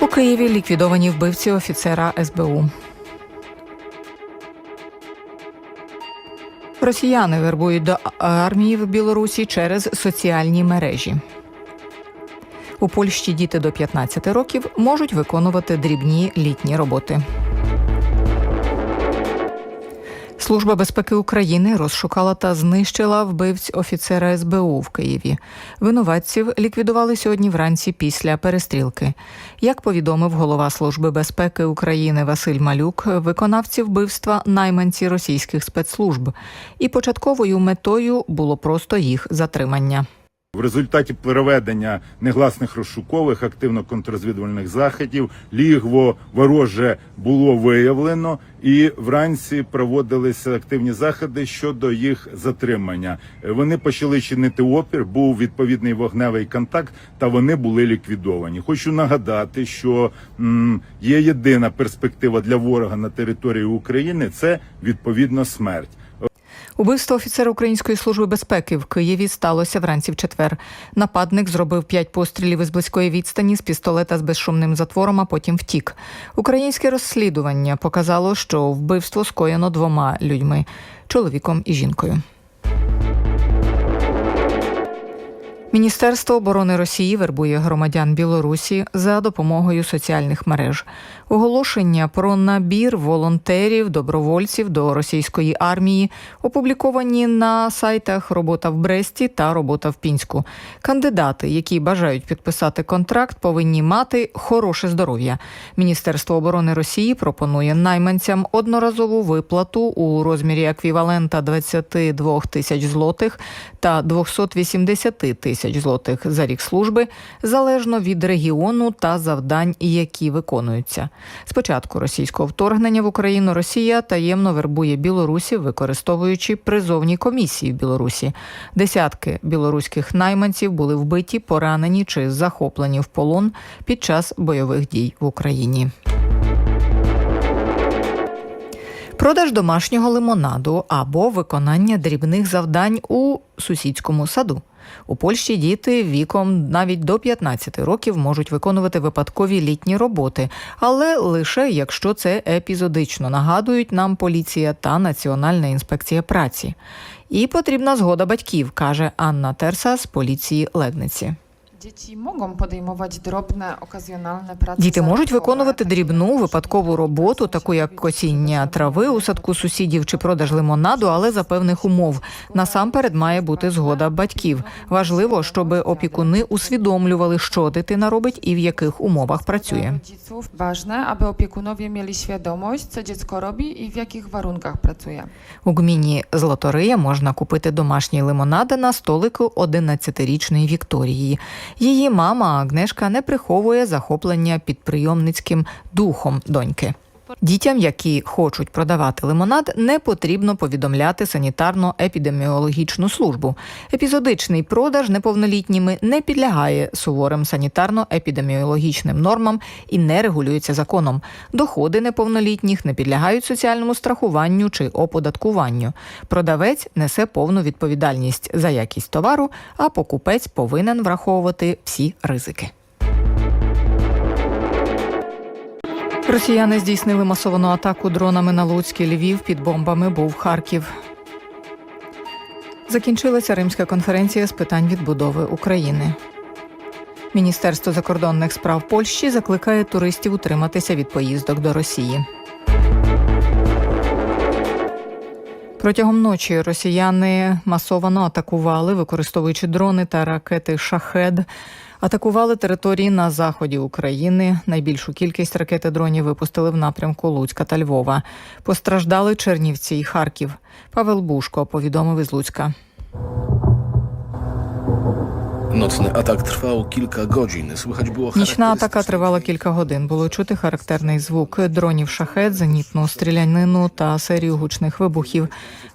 У Києві ліквідовані вбивці офіцера СБУ. Росіяни вербують до армії в Білорусі через соціальні мережі. У Польщі діти до 15 років можуть виконувати дрібні літні роботи. Служба безпеки України розшукала та знищила вбивць офіцера СБУ в Києві. Винуватців ліквідували сьогодні вранці після перестрілки. Як повідомив голова Служби безпеки України Василь Малюк, виконавці вбивства найманці російських спецслужб, і початковою метою було просто їх затримання. В результаті проведення негласних розшукових активно-контррозвідувальних заходів лігво вороже було виявлено, і вранці проводилися активні заходи щодо їх затримання. Вони почали чинити опір, був відповідний вогневий контакт, та вони були ліквідовані. Хочу нагадати, що є єдина перспектива для ворога на території України це відповідно смерть. Убивство офіцера Української служби безпеки в Києві сталося вранці в четвер. Нападник зробив п'ять пострілів із близької відстані з пістолета з безшумним затвором, а потім втік. Українське розслідування показало, що вбивство скоєно двома людьми чоловіком і жінкою. Міністерство оборони Росії вербує громадян Білорусі за допомогою соціальних мереж. Оголошення про набір волонтерів, добровольців до російської армії опубліковані на сайтах Робота в Бресті та Робота в Пінську. Кандидати, які бажають підписати контракт, повинні мати хороше здоров'я. Міністерство оборони Росії пропонує найманцям одноразову виплату у розмірі еквівалента 22 тисяч злотих та 280 тисяч тисяч злотих за рік служби залежно від регіону та завдань, які виконуються. Спочатку російського вторгнення в Україну Росія таємно вербує білорусів, використовуючи призовні комісії в Білорусі. Десятки білоруських найманців були вбиті, поранені чи захоплені в полон під час бойових дій в Україні. Продаж домашнього лимонаду або виконання дрібних завдань у сусідському саду. У Польщі діти віком навіть до 15 років можуть виконувати випадкові літні роботи, але лише якщо це епізодично нагадують нам поліція та Національна інспекція праці. І потрібна згода батьків, каже Анна Терса з поліції Легниці. Діти можуть виконувати дрібну випадкову роботу, таку як косіння трави у садку сусідів чи продаж лимонаду, але за певних умов. Насамперед має бути згода батьків. Важливо, щоб опікуни усвідомлювали, що дитина робить і в яких умовах працює. ważne, aby opiekunowie mieli świadomość, co dziecko robi i w jakich warunkach pracuje. У гміні Златория можна купити домашні лимонади на столику 11-річної Вікторії. Її мама Агнешка не приховує захоплення підприйомницьким духом доньки. Дітям, які хочуть продавати лимонад, не потрібно повідомляти санітарно-епідеміологічну службу. Епізодичний продаж неповнолітніми не підлягає суворим санітарно-епідеміологічним нормам і не регулюється законом. Доходи неповнолітніх не підлягають соціальному страхуванню чи оподаткуванню. Продавець несе повну відповідальність за якість товару, а покупець повинен враховувати всі ризики. Росіяни здійснили масовану атаку дронами на Луцький Львів. Під бомбами був Харків. Закінчилася Римська конференція з питань відбудови України. Міністерство закордонних справ Польщі закликає туристів утриматися від поїздок до Росії. Протягом ночі росіяни масовано атакували, використовуючи дрони та ракети Шахед. Атакували території на заході України. Найбільшу кількість ракет і дронів випустили в напрямку Луцька та Львова. Постраждали Чернівці і Харків. Павел Бушко повідомив із Луцька. Nocny atak trwał kilka godzin. Słychać było Нічна атака тривала кілька годин. Було чути характерний звук дронів шахет, зенітну стрілянину та серію гучних вибухів.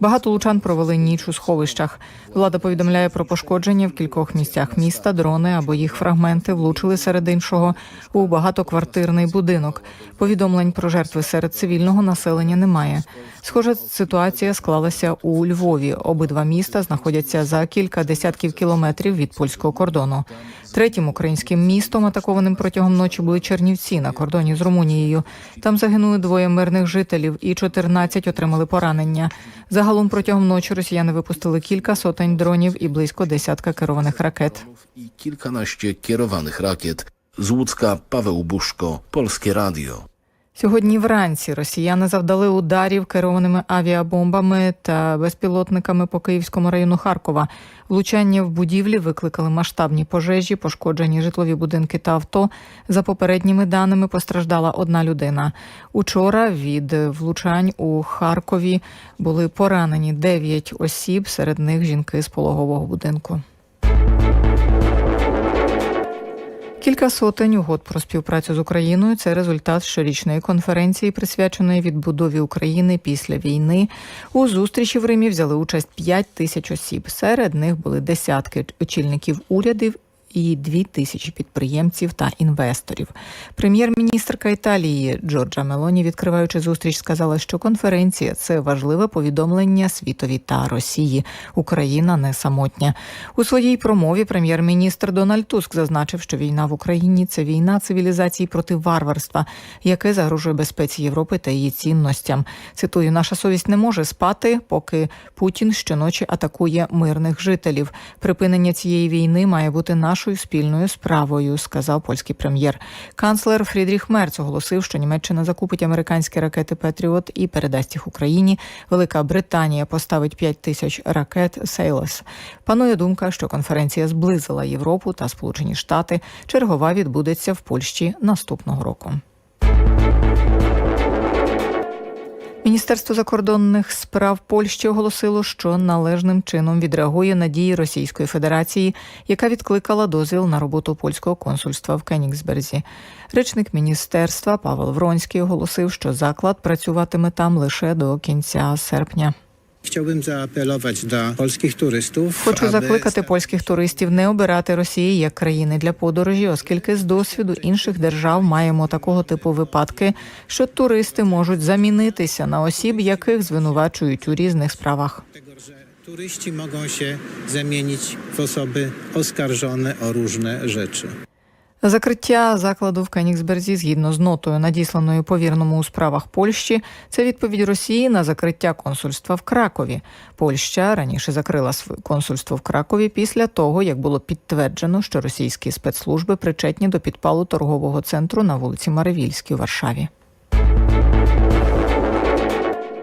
Багато лучан провели ніч у сховищах. Влада повідомляє про пошкодження в кількох місцях міста. Дрони або їх фрагменти влучили серед іншого у багатоквартирний будинок. Повідомлень про жертви серед цивільного населення немає. Схожа ситуація склалася у Львові. Обидва міста знаходяться за кілька десятків кілометрів від польського польського кордону. Третім українським містом, атакованим протягом ночі, були Чернівці на кордоні з Румунією. Там загинули двоє мирних жителів і 14 отримали поранення. Загалом протягом ночі росіяни випустили кілька сотень дронів і близько десятка керованих ракет. i kilkanaście kierowanych rakiet. Z Łódzka Paweł Buszko, Polskie Radio. Сьогодні вранці росіяни завдали ударів керованими авіабомбами та безпілотниками по Київському району Харкова. Влучання в будівлі викликали масштабні пожежі, пошкоджені житлові будинки та авто. За попередніми даними постраждала одна людина. Учора від влучань у Харкові були поранені 9 осіб, серед них жінки з пологового будинку. Кілька сотень угод про співпрацю з Україною це результат щорічної конференції, присвяченої відбудові України після війни. У зустрічі в Римі взяли участь 5 тисяч осіб. Серед них були десятки очільників урядів. І дві тисячі підприємців та інвесторів. Прем'єр-міністрка Італії Джорджа Мелоні, відкриваючи зустріч, сказала, що конференція це важливе повідомлення світові та Росії. Україна не самотня. У своїй промові прем'єр-міністр Дональд Туск зазначив, що війна в Україні це війна цивілізації проти варварства, яке загрожує безпеці Європи та її цінностям. Цитую, наша совість не може спати, поки Путін щоночі атакує мирних жителів. Припинення цієї війни має бути нашою спільною справою, сказав польський прем'єр. Канцлер Фрідріх Мерц оголосив, що Німеччина закупить американські ракети Петріот і передасть їх Україні. Велика Британія поставить 5 тисяч ракет Сейлес. Панує думка, що конференція зблизила Європу та Сполучені Штати. Чергова відбудеться в Польщі наступного року. Міністерство закордонних справ Польщі оголосило, що належним чином відреагує на дії Російської Федерації, яка відкликала дозвіл на роботу польського консульства в Кенігсберзі. Речник міністерства Павел Вронський оголосив, що заклад працюватиме там лише до кінця серпня. Chciałbym zaapelować do polskich turystów. Хочу закликати польських туристів не обирати Росії як країни для подорожі, оскільки з досвіду інших держав маємо такого типу випадки, що туристи можуть замінитися на осіб, яких звинувачують у різних справах. Turyści mogą się zamienić w osoby oskarżone o różne rzeczy. Закриття закладу в Кенігсберзі згідно з нотою, надісланою повірному у справах Польщі, це відповідь Росії на закриття консульства в Кракові. Польща раніше закрила своє консульство в Кракові після того, як було підтверджено, що російські спецслужби причетні до підпалу торгового центру на вулиці Маревільській у Варшаві.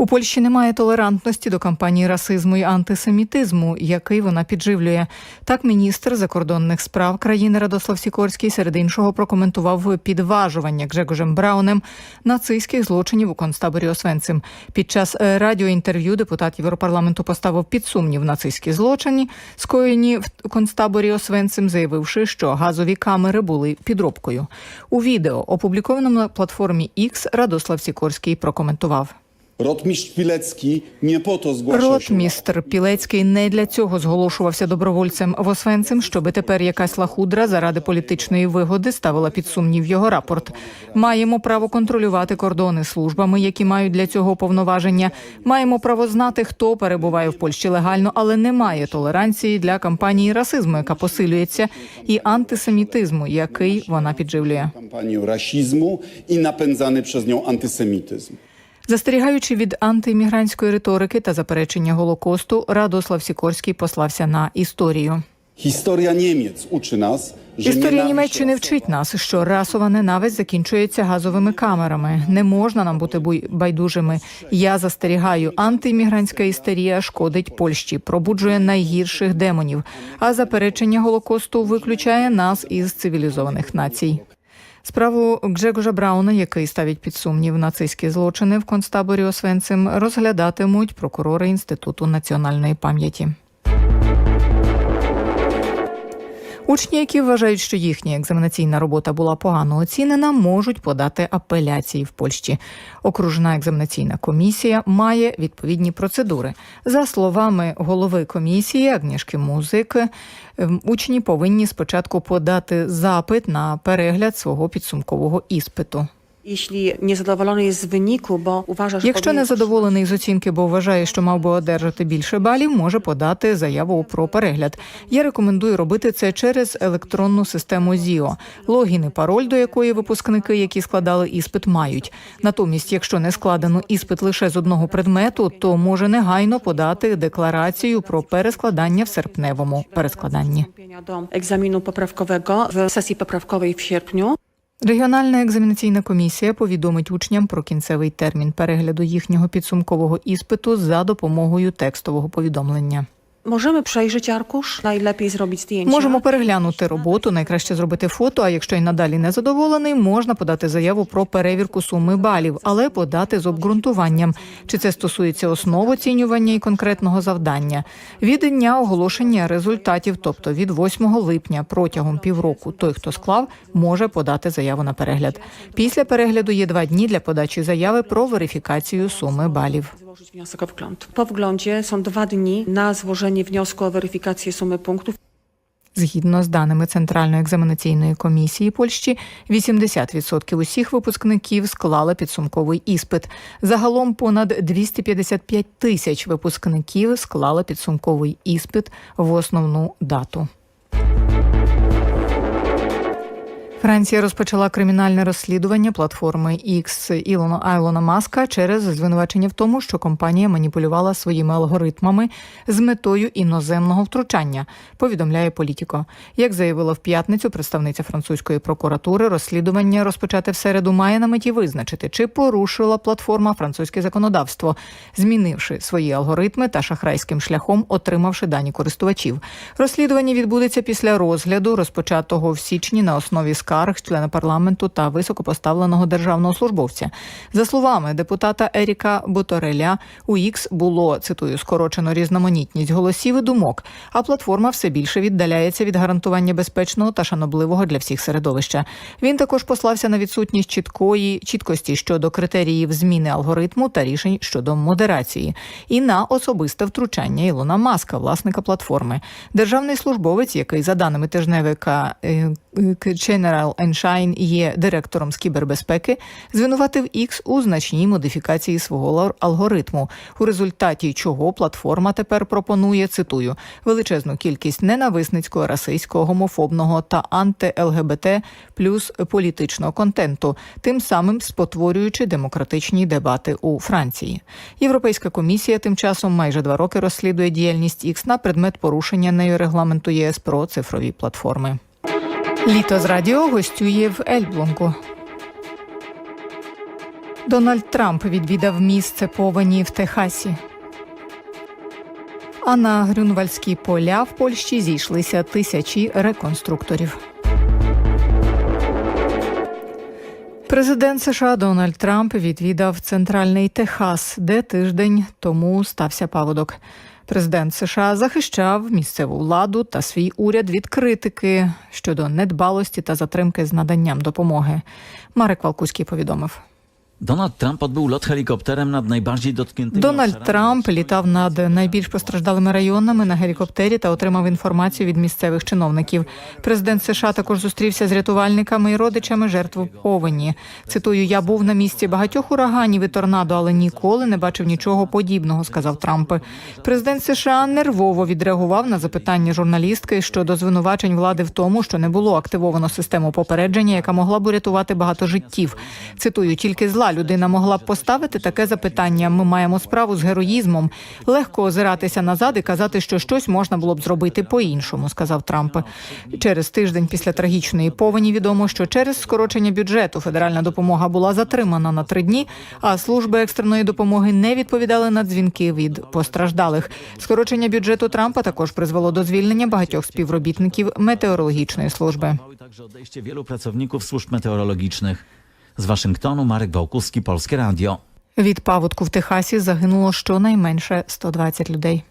У Польщі немає толерантності до кампанії расизму і антисемітизму, який вона підживлює. Так, міністр закордонних справ країни Радослав Сікорський серед іншого прокоментував підважування Гжегожем Браунем нацистських злочинів у концтаборі Освенцим. Під час е, радіоінтерв'ю депутат Європарламенту поставив під сумнів нацистські злочини, скоєні в концтаборі Освенцим, заявивши, що газові камери були підробкою. У відео, опублікованому на платформі X, Радослав Сікорський прокоментував. Pilecki nie po to zgłaszał się. Ротмістр Пілецький не для цього зголошувався добровольцем в Освенцим, щоби тепер якась лахудра заради політичної вигоди ставила під сумнів його рапорт. Маємо право контролювати кордони службами, які мають для цього повноваження. Маємо право знати, хто перебуває в Польщі легально, але немає толеранції для кампанії расизму, яка посилюється, і антисемітизму, який вона підживлює. kampanię rasizmu i napędzany przez nią antysemityzm. Застерігаючи від антиіммігрантської риторики та заперечення голокосту, Радослав Сікорський послався на історію. Niemiec uczy nas, że Історія Німеччини вчить нас, що расова ненависть закінчується газовими камерами. Не можна нам бути байдужими. Я застерігаю, антиіммігрантська істерія шкодить Польщі, пробуджує найгірших демонів. А заперечення голокосту виключає нас із цивілізованих націй. Справу Гжегожа Брауна, який ставить під сумнів нацистські злочини в концтаборі Освенцим, розглядатимуть прокурори Інституту національної пам'яті. Учні, які вважають, що їхня екзаменаційна робота була погано оцінена, можуть подати апеляції в Польщі. Окружна екзаменаційна комісія має відповідні процедури. За словами голови комісії Агнішки Музик, ем, учні повинні спочатку подати запит на перегляд свого підсумкового іспиту. Якщо не задоволений з оцінки, бо вважає, що мав би одержати більше балів, може подати заяву про перегляд. Я рекомендую робити це через електронну систему ЗІО, логін і пароль до якої випускники, які складали іспит, мають. Натомість, якщо не складено іспит лише з одного предмету, то може негайно подати декларацію про перескладання в серпневому перескладанні. do egzaminu poprawkowego w sesji poprawkowej w sierpniu. Регіональна екзаменаційна комісія повідомить учням про кінцевий термін перегляду їхнього підсумкового іспиту за допомогою текстового повідомлення. Możemy przejrzeć arkusz, najlepiej zrobić zdjęcia. Можемо переглянути роботу, найкраще зробити фото. А якщо й надалі не задоволений, можна подати заяву про перевірку суми балів, але подати з обґрунтуванням, чи це стосується основ оцінювання і конкретного завдання. Від дня оголошення результатів, тобто від 8 липня протягом півроку, той, хто склав, може подати заяву на перегляд. Після перегляду є два дні для подачі заяви про верифікацію суми балів. Złożyć wniosek o wgląd. Po wglądzie są dwa dni о верифікації wniosku sumy punktów. Згідно з даними Центральної екзаменаційної комісії Польщі, 80% усіх випускників склали підсумковий іспит. Загалом понад 255 тисяч випускників склали підсумковий іспит в основну дату. Франція розпочала кримінальне розслідування платформи X Ілона Айлона Маска через звинувачення в тому, що компанія маніпулювала своїми алгоритмами з метою іноземного втручання. Повідомляє Політіко. Як заявила в п'ятницю представниця французької прокуратури, розслідування розпочати в середу має на меті визначити, чи порушила платформа французьке законодавство, змінивши свої алгоритми та шахрайським шляхом отримавши дані користувачів. Розслідування відбудеться після розгляду, розпочатого в січні на основі скарг члена парламенту та високопоставленого державного службовця. За словами депутата Еріка Ботореля, у X було цитую скорочено різноманітність голосів і думок. А платформа все більше віддаляється від гарантування безпечного та шанобливого для всіх середовища. Він також послався на відсутність чіткої чіткості щодо критеріїв зміни алгоритму та рішень щодо модерації, і на особисте втручання Ілона Маска, власника платформи. Державний службовець, який за даними тижневика е, е, General Enshine є директором з кібербезпеки, звинуватив X у значній модифікації свого алгоритму, у результаті чого платформа тепер пропонує цитую величезну кількість ненависницького, расистського, гомофобного та анти-ЛГБТ плюс політичного контенту, тим самим спотворюючи демократичні дебати у Франції. Європейська комісія тим часом майже два роки розслідує діяльність X на предмет порушення нею регламенту ЄС про цифрові платформи. Літо з радіо гостює в Ельблонгу. Дональд Трамп відвідав місце повені в Техасі. А на Грюнвальдські поля в Польщі зійшлися тисячі реконструкторів. Президент США Дональд Трамп відвідав центральний Техас, де тиждень тому стався паводок. Президент США захищав місцеву владу та свій уряд від критики щодо недбалості та затримки з наданням допомоги. Марик Валкуський повідомив. Donald Trump odbył lot helikopterem nad najbardziej dotkniętymi Дональд Трамп літав над найбільш постраждалими районами на гелікоптері та отримав інформацію від місцевих чиновників. Президент США також зустрівся з рятувальниками і родичами жертв повені. Цитую: я був на місці багатьох ураганів і торнадо, але ніколи не бачив нічого подібного, сказав Трамп. Президент США нервово відреагував на запитання журналістки щодо звинувачень влади в тому, що не було активовано систему попередження, яка могла б урятувати багато життів. Цитую, тільки зла людина могла б поставити таке запитання. Ми маємо справу з героїзмом. Легко озиратися назад і казати, що щось можна було б зробити по-іншому, сказав Трамп. Через тиждень після трагічної повені відомо, що через скорочення бюджету федеральна допомога була затримана на три дні, а служби екстреної допомоги не відповідали на дзвінки від постраждалих. Скорочення бюджету Трампа також призвело до звільнення багатьох співробітників метеорологічної служби. Spowodowały także odejście wielu pracowników służb Z Waszyngtonu Marek Wałkuski, Polskie Radio. Від паводку в Техасі загинуло щонайменше 120 людей.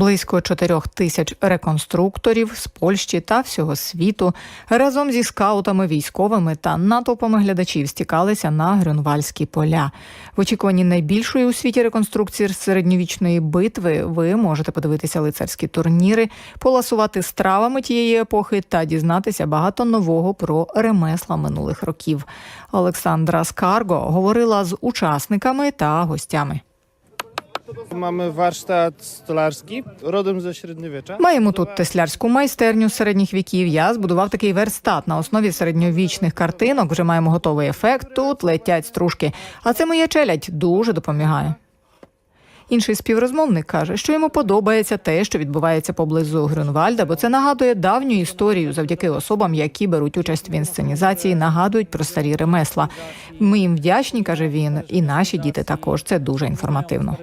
Близько чотирьох тисяч реконструкторів з Польщі та всього світу разом зі скаутами, військовими та натовпами глядачів стікалися на Грюнвальські поля. В очікуванні найбільшої у світі реконструкції середньовічної битви ви можете подивитися лицарські турніри, поласувати стравами тієї епохи та дізнатися багато нового про ремесла минулих років. Олександра Скарго говорила з учасниками та гостями. Mamy warsztat stolarski, rodem ze średniowiecza. Маємо тут теслярську майстерню середніх віків. Я збудував такий верстат на основі середньовічних картинок. Вже маємо готовий ефект. Тут летять стружки. А це моя челядь дуже допомагає. Інший співрозмовник каже, що йому подобається те, що відбувається поблизу Грюнвальда, бо це нагадує давню історію завдяки особам, які беруть участь в інсценізації, нагадують про старі ремесла. Ми їм вдячні, каже він, і наші діти також. Це дуже інформативно.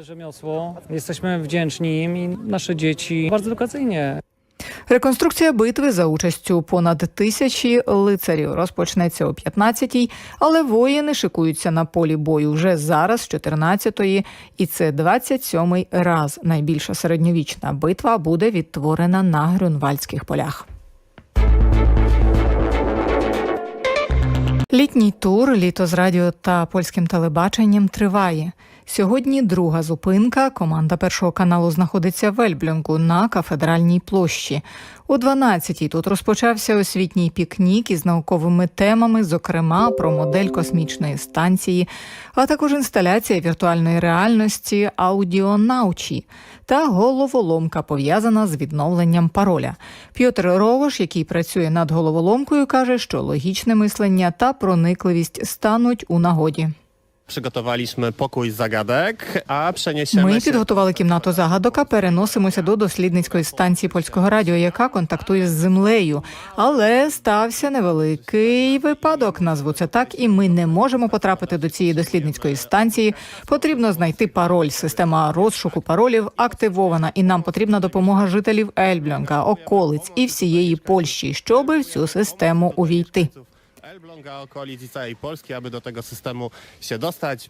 Jesteśmy wdzięczni im i nasze dzieci bardzo Реконструкція битви за участю понад тисячі лицарів розпочнеться о 15-й, але воїни шикуються на полі бою вже зараз, з 14-ї, і це 27-й раз. Найбільша середньовічна битва буде відтворена на Грюнвальдських полях. Літній тур літо з радіо та польським телебаченням триває. Сьогодні друга зупинка. Команда першого каналу знаходиться в Ельблюнгу на кафедральній площі. О 12-й тут розпочався освітній пікнік із науковими темами, зокрема про модель космічної станції, а також інсталяція віртуальної реальності аудіонаучі та головоломка пов'язана з відновленням пароля. Пьотр Ровош, який працює над головоломкою, каже, що логічне мислення та проникливість стануть у нагоді. Przygotowaliśmy pokój zagadek, a przeniesiemy Ми się... підготували кімнату загадок, а переносимося до дослідницької станції польського радіо, яка контактує з землею. Але стався невеликий випадок. Назву це так, і ми не можемо потрапити до цієї дослідницької станції. Потрібно знайти пароль. Система розшуку паролів активована, і нам потрібна допомога жителів Ельбльонга, околиць і всієї Польщі, щоби в цю систему увійти. Elbląga, okolic i całej Polski, aby do tego systemu się dostać.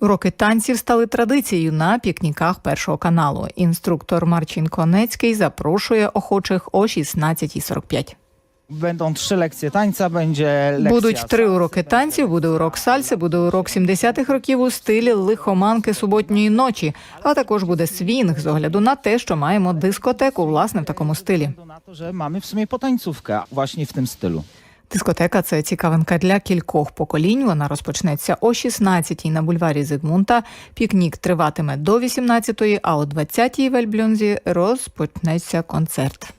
Уроки танців стали традицією на пікніках першого каналу. Інструктор Марчин Конецький запрошує охочих о 16.45. Będą trzy lekcje tańca, będzie lekcja Будуть три уроки танців, буде урок сальси, буде урок 70-х років у стилі лихоманки суботньої ночі, а також буде свінг з огляду на те, що маємо дискотеку власне в такому стилі. na to, że mamy w sumie potańcówkę właśnie w tym stylu. Дискотека це цікавинка для кількох поколінь. Вона розпочнеться о 16-й на бульварі Зигмунта. Пікнік триватиме до 18-ї, а о 20-й в Ельблюнзі розпочнеться концерт.